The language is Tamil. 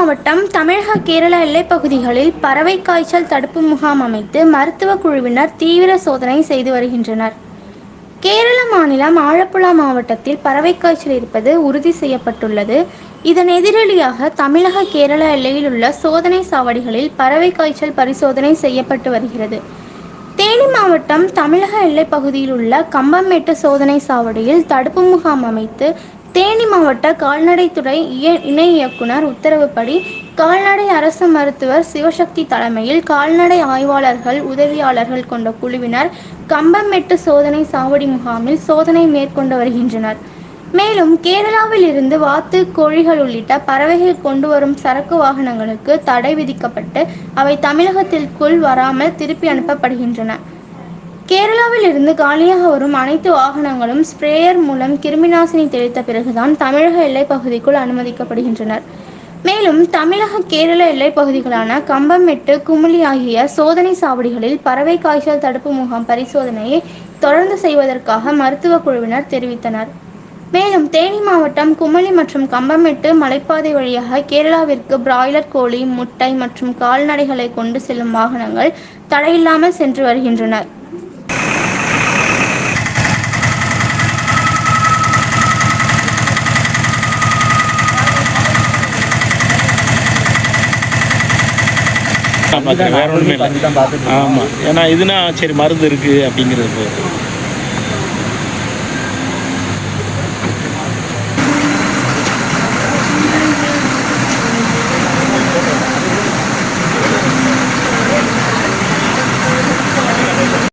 மாவட்டம் தமிழக கேரள எல்லைப்பகுதிகளில் பறவை காய்ச்சல் தடுப்பு முகாம் அமைத்து மருத்துவ குழுவினர் தீவிர சோதனை செய்து வருகின்றனர். கேரள மாநிலம் ஆலப்புழா மாவட்டத்தில் பறவை காய்ச்சல் இருப்பது உறுதி செய்யப்பட்டுள்ளது. இதன் எதிரொலியாக தமிழக கேரள எல்லையில் உள்ள சோதனை சாவடிகளில் பறவை காய்ச்சல் பரிசோதனை செய்யப்பட்டு வருகிறது. தேனி மாவட்டம் தமிழக எல்லைப்பகுதியில் உள்ள கம்பமேட்டு சோதனை சாவடியில் தடுப்பு முகாம் அமைத்து தேனி மாவட்ட கால்நடைத்துறை இய- இணை இயக்குனர் உத்தரவுப்படி கால்நடை அரசு மருத்துவர் சிவசக்தி தலைமையில் கால்நடை ஆய்வாளர்கள் உதவியாளர்கள் கொண்ட குழுவினர் கம்பமெட்டு சோதனை சாவடி முகாமில் சோதனை மேற்கொண்டு வருகின்றனர். மேலும் கேரளாவில் இருந்து வாத்து கோழிகள் உள்ளிட்ட பறவைகள் கொண்டு வரும் சரக்கு வாகனங்களுக்கு தடை விதிக்கப்பட்டு அவை தமிழகத்திற்குள் வராமல் திருப்பி அனுப்பப்படுகின்றன. கேரளாவில் இருந்து காலியாக வரும் அனைத்து வாகனங்களும் ஸ்ப்ரேயர் மூலம் கிருமிநாசினி தெளித்த பிறகுதான் தமிழக எல்லைப் பகுதிக்குள் அனுமதிக்கப்படுகின்றனர். மேலும் தமிழக கேரள எல்லைப் பகுதிகளான கம்பமெட்டு குமுளி ஆகிய சோதனை சாவடிகளில் பறவை காய்ச்சல் தடுப்பு முகாம் பரிசோதனையை தொடர்ந்து செய்வதற்காக மருத்துவ குழுவினர் தெரிவித்தனர். மேலும் தேனி மாவட்டம் குமளி மற்றும் கம்பமெட்டு மலைப்பாதை வழியாக கேரளாவிற்கு பிராய்லர் கோழி முட்டை மற்றும் கால்நடைகளை கொண்டு செல்லும் வாகனங்கள் தடையில்லாமல் சென்று வருகின்றனர் பார்த்துக்கிறேன் வேற ஒன்றுமே இல்லை. ஆமாம் ஏன்னா இதுனா சரி மருந்து இருக்குது அப்படிங்கிறது போதும்.